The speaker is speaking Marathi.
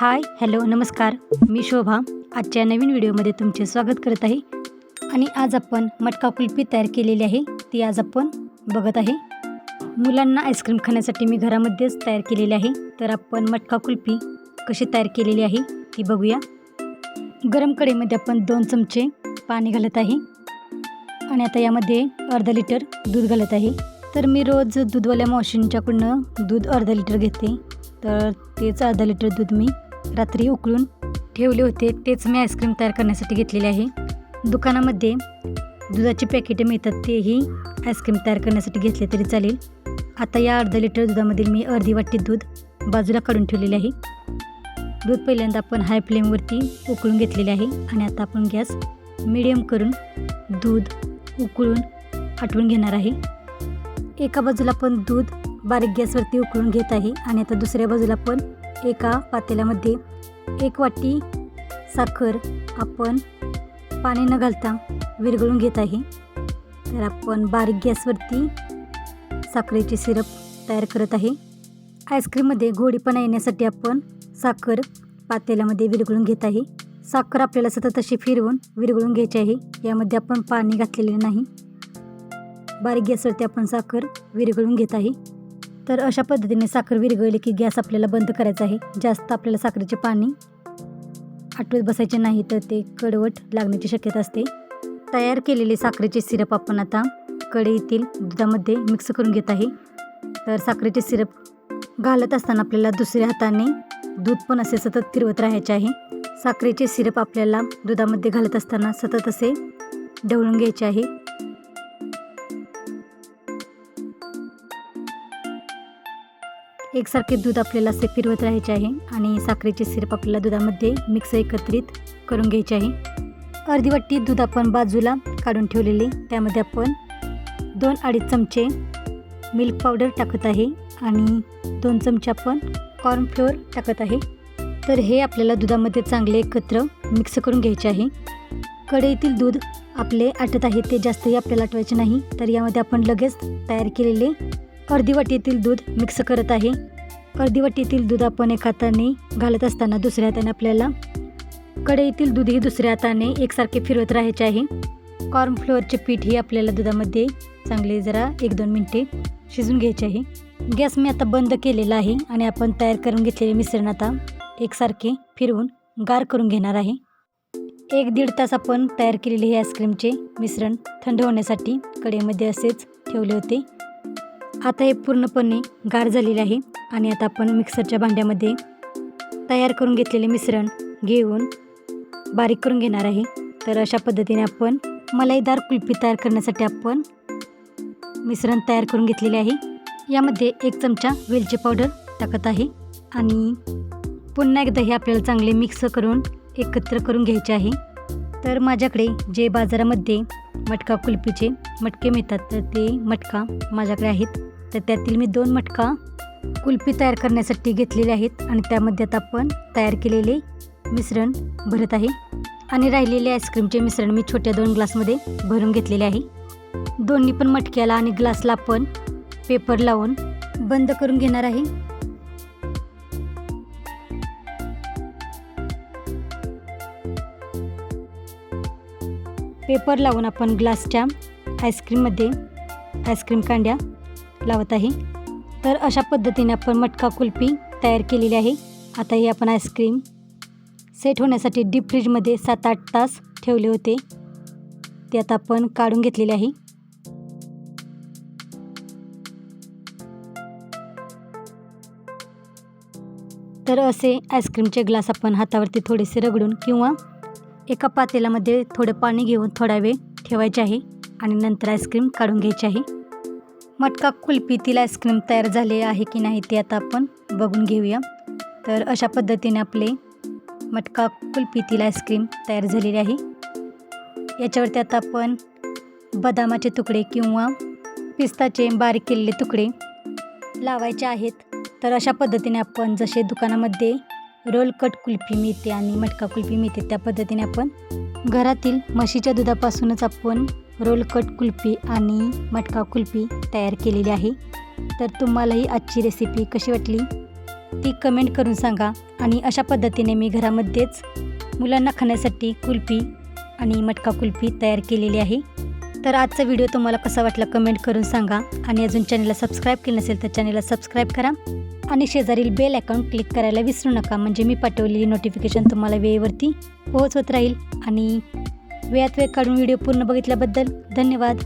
हाय हॅलो नमस्कार. मी शोभा. आजच्या नवीन व्हिडिओमध्ये तुमचे स्वागत करत आहे. आणि आज आपण मटका कुल्फी तयार केलेली आहे. ती आज आपण बघत आहे. मुलांना आईस्क्रीम खाण्यासाठी मी घरामध्येच तयार केलेली आहे. तर आपण मटका कुल्फी कशी तयार केलेली आहे ती बघूया. गरम कढईमध्ये आपण दोन चमचे पाणी घालत आहे. आणि आता यामध्ये अर्धा लिटर दूध घालत आहे. तर मी रोज दूधवाल्या मावशींच्याकडनं दूध अर्धा लिटर घेते. तर तेच अर्धा लिटर दूध मी रात्री उकळून ठेवले होते तेच मी आईस्क्रीम तयार करण्यासाठी घेतलेले आहे. दुकानामध्ये दुधाची पॅकेटे मिळतात तेही आईस्क्रीम तयार करण्यासाठी घेतले तरी चालेल. आता या अर्धा लिटर दुधामध्ये मी अर्धी वाटी दूध बाजूला काढून ठेवलेले आहे. दूध पहिल्यांदा आपण हाय फ्लेमवरती उकळून घेतलेले आहे आणि आता आपण गॅस मिडियम करून दूध उकळून आटवून घेणार आहे. एका बाजूला पण दूध बारीक गॅसवरती उकळून घेत आहे आणि आता दुसऱ्या बाजूला पण एका पातेल्यामध्ये एक वाटी साखर आपण पाणी न घालता विरघळून घेत आहे. तर आपण बारीक गॅसवरती साखरेचे सिरप तयार करत आहे. आईस्क्रीममध्ये गोडीपणा येण्यासाठी आपण साखर पातेल्यामध्ये विरघळून घेत आहे. साखर आपल्याला सतत अशी फिरवून विरघळून घ्यायची आहे. यामध्ये आपण पाणी घातलेले नाही. बारीक गॅसवरती आपण साखर विरघळून घेत आहे. तर अशा पद्धतीने साखर विरघळली की गॅस आपल्याला बंद करायचा आहे. जास्त आपल्याला साखरेचे पाणी आटवत बसायचे नाही तर ते कडवट लागण्याची शक्यता असते. तयार केलेले साखरेचे सिरप आपण आता कढईतील दुधामध्ये मिक्स करून घेत आहे. तर साखरेचे सिरप घालत असताना आपल्याला दुसऱ्या हाताने दूध पण असे सतत फिरवत राहायचे आहे. साखरेचे सिरप आपल्याला दुधामध्ये घालत असताना सतत असे ढवळून घ्यायचे आहे. एकसारखे दूध आपल्याला असे फिरवत राहायचे आहे आणि साखरेचे सिरप आपल्याला दुधामध्ये मिक्स एकत्रित करून घ्यायचे आहे. अर्धी वाटी दूध आपण बाजूला काढून ठेवलेले त्यामध्ये आपण दोन अडीच चमचे मिल्क पावडर टाकत आहे आणि दोन चमचे आपण कॉर्नफ्लोअर टाकत आहे. तर हे आपल्याला दुधामध्ये चांगले एकत्र मिक्स करून घ्यायचे आहे. कढईतील दूध आपले आटत आहे ते जास्तही आपल्याला आटवायचे नाही. तर यामध्ये आपण लगेच तयार केलेले अर्धी वाटीतील दूध मिक्स करत आहे. अर्धी वाटीतील दूध आपण एका हाताने घालत असताना दुसऱ्या हाताने आपल्याला कढईतील दूधही दुसऱ्या हाताने एकसारखे फिरवत राहायचे आहे. कॉर्नफ्लोअरचे पीठ ही आपल्याला दुधामध्ये चांगले जरा एक दोन मिनटे शिजून घ्यायचे आहे. गॅस मी आता बंद केलेला आहे आणि आपण तयार करून घेतलेले मिश्रण आता एकसारखे फिरवून गार करून घेणार आहे. एक दीड तास आपण तयार केलेले हे आईस्क्रीमचे मिश्रण थंड होण्यासाठी कढईमध्ये असेच ठेवले होते. आता हे पूर्णपणे गार झालेले आहे आणि आता आपण मिक्सरच्या भांड्यामध्ये तयार करून घेतलेले मिश्रण घेऊन बारीक करून घेणार आहे. तर अशा पद्धतीने आपण मलाईदार कुल्फी तयार करण्यासाठी आपण मिश्रण तयार करून घेतलेले आहे. यामध्ये एक चमचा वेलची पावडर टाकत आहे आणि पुन्हा एकदा हे आपल्याला चांगले मिक्स करून एकत्र करून घ्यायचे आहे. तर माझ्याकडे जे बाजारामध्ये मटका कुल्फीचे मटके मिळतात तर ते मटका माझ्याकडे आहेत. तर त्यातील मी दोन मटका कुल्फी तयार करण्यासाठी घेतलेले आहेत आणि त्यामध्ये आता आपण तयार केलेले मिश्रण भरत आहे. आणि राहिलेले आईस्क्रीमचे मिश्रण मी छोट्या दोन ग्लासमध्ये भरून घेतलेले आहे. दोन्ही पण मटक्याला आणि ग्लासला आपण पेपर लावून बंद करून घेणार आहे. पेपर लावून आपण ग्लासच्या आईस्क्रीममध्ये आईस्क्रीम कांड्या लावत आहे. तर अशा पद्धतीने आपण मटका कुल्फी तयार केलेली आहे. आता ही आपण आईस्क्रीम सेट होण्यासाठी डीप फ्रीजमध्ये सात आठ तास ठेवले होते. ते आता आपण काढून घेतलेले आहे. तर असे आईस्क्रीमचे ग्लास आपण हातावरती थोडेसे रगडून किंवा एका पातेल्यामध्ये थोडं पाणी घेऊन थोडा वेळ ठेवायचे आहे. आणि नंतर आईस्क्रीम काढून घ्यायची आहे. मटका कुल्फीतील आईस्क्रीम तयार झाले आहे की नाही ते आता आपण बघून घेऊया. तर अशा पद्धतीने आपले मटका कुल्फीतील आईस्क्रीम तयार झालेली आहे. याच्यावरती आता आपण बदामाचे तुकडे किंवा पिस्ताचे बारीक केलेले तुकडे लावायचे आहेत. तर अशा पद्धतीने आपण जसे दुकानामध्ये रोल कट कुल्फी मिळते आणि मटका कुल्फी मिळते त्या पद्धतीने आपण घरातील म्हशीच्या दुधापासूनच आपण रोल कट कुल्फी आणि मटका कुल्फी तयार केलेली आहे. तर तुम्हालाही आजची रेसिपी कशी वाटली? ती कमेंट करून सांगा आणि अशा पद्धतीने मी घरामध्येच मुलांना खाण्यासाठी कुल्फी आणि मटका कुल्फी तयार केलेली आहे. तर आजचा व्हिडिओ तुम्हाला कसा वाटला कमेंट करून सांगा आणि अजून चॅनलला सबस्क्राईब केलं नसेल तर चॅनलला सबस्क्राईब करा आणि शेजारील बेल अकाउंट क्लिक करायला विसरू नका. म्हणजे मी पाठवलेली नोटिफिकेशन तुम्हाला वेळेवरती पोहोचवत राहील आणि वेळात वेळ काढून व्हिडिओ पूर्ण बघितल्याबद्दल धन्यवाद.